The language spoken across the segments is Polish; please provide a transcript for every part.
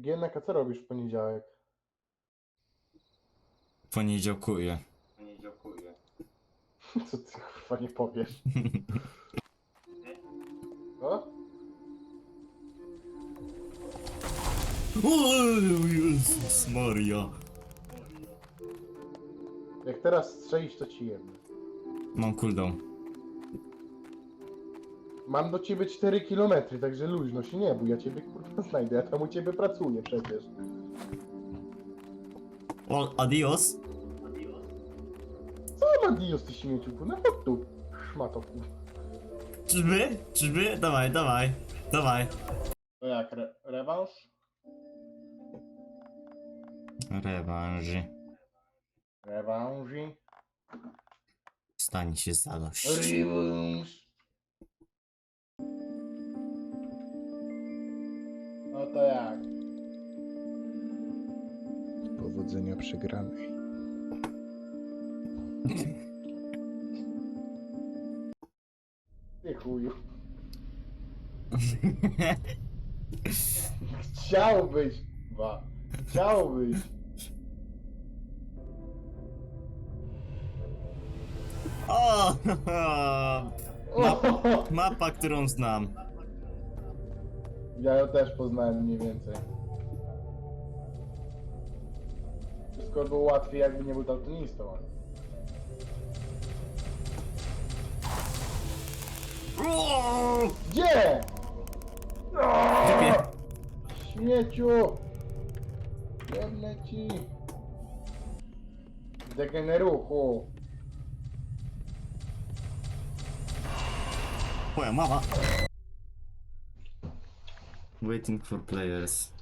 Gienek, a co robisz w poniedziałek? Poniedziałkuję. Co ty chyba nie powiesz? Co? O Jezus Maria. Jak teraz strzelisz, to ci jedno. Mam cooldown. Mam do ciebie 4 km, także luźno się nie bój, ja ciebie kurwa znajdę, ja tam u ciebie pracuję przecież. O, adios. Co ma Dios ty śmieciu? No chodź tu, szmato kurwa. Czyżby? Czyżby? Dawaj, dawaj. Dawaj. To jak, re rewanż? Rewanży. Rewanży? Stanie się zadość. Rewanż! No to jak? Powodzenia przegranej. Ty chuju. Chciałbyś, ba. Chciałbyś. o! O! Mapa, którą znam. Ja ją też poznałem mniej więcej. Wszystko było łatwiej, jakby nie był daltonistą. Gdzie? Dupie. Śmieciu! Jedne ci. Degeneruchu. Twoja mama. Waiting for players.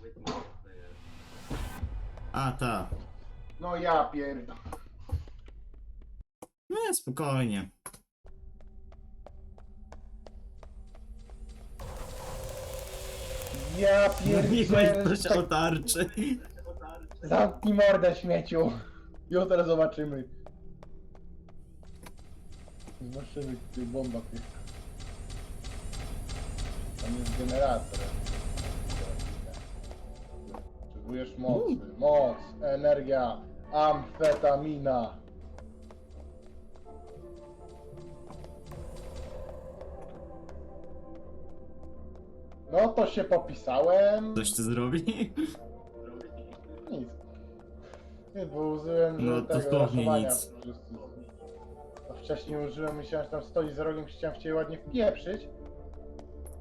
A, ta. No ja pierdolę. Nie, spokojnie. Ja Niech pierdolę. proszę o tarczy. Zamknij mordę śmieciu. Jutro zobaczymy. Zobaczymy, ty bomba pierdolę. Tam jest generator. Potrzebujesz mocy. Moc, energia, amfetamina. No to się popisałem. Coś ty zrobi? Nic. Nie, bo użyłem że No, tego dosłownie raszowania nic. po prostu. A wcześniej użyłem, myślałem, że tam stoi za rogiem, chciałem w ciebie ładnie wpieprzyć.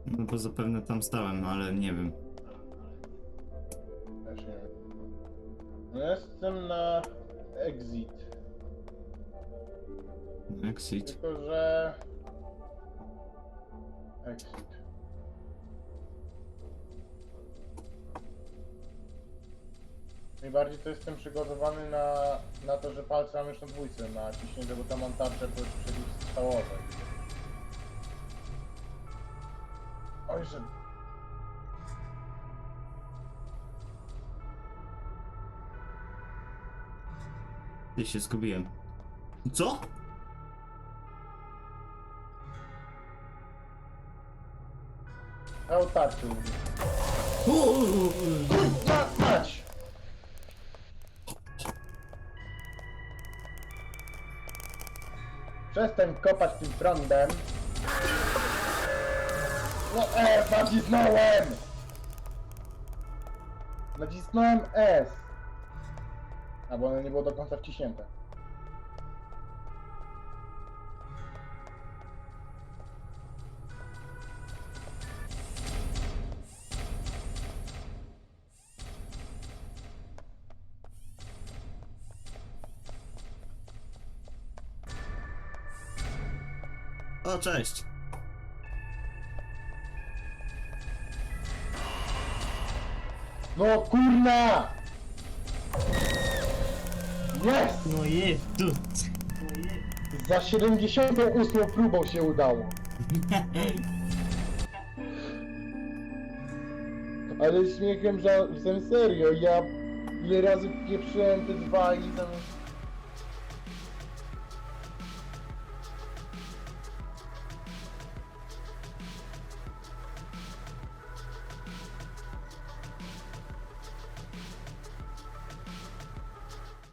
No bo zapewne tam stałem, ale nie wiem. Też nie wiem. No jestem na exit. Exit. Tylko, że... Exit. Najbardziej to jestem przygotowany na, na to, że palce mam już na dwójce na ciśnięcie, bo tam mam tarczę przeciw- przeciwstrzałowe. Oj, że... Ty się zgubiłem. Co? Ja o tarczy mówię. Uuu. Ma- Mać! Przestań kopać tym prądem. No E, nacisnąłem! Nacisnąłem S. A bo ono nie było do końca wciśnięte. O, cześć. No kurna! Jest! No je, tu. Za 78 próbą się udało. Ale śmiechem, że że serio, ja ile razy pieprzyłem te dwa i zamiast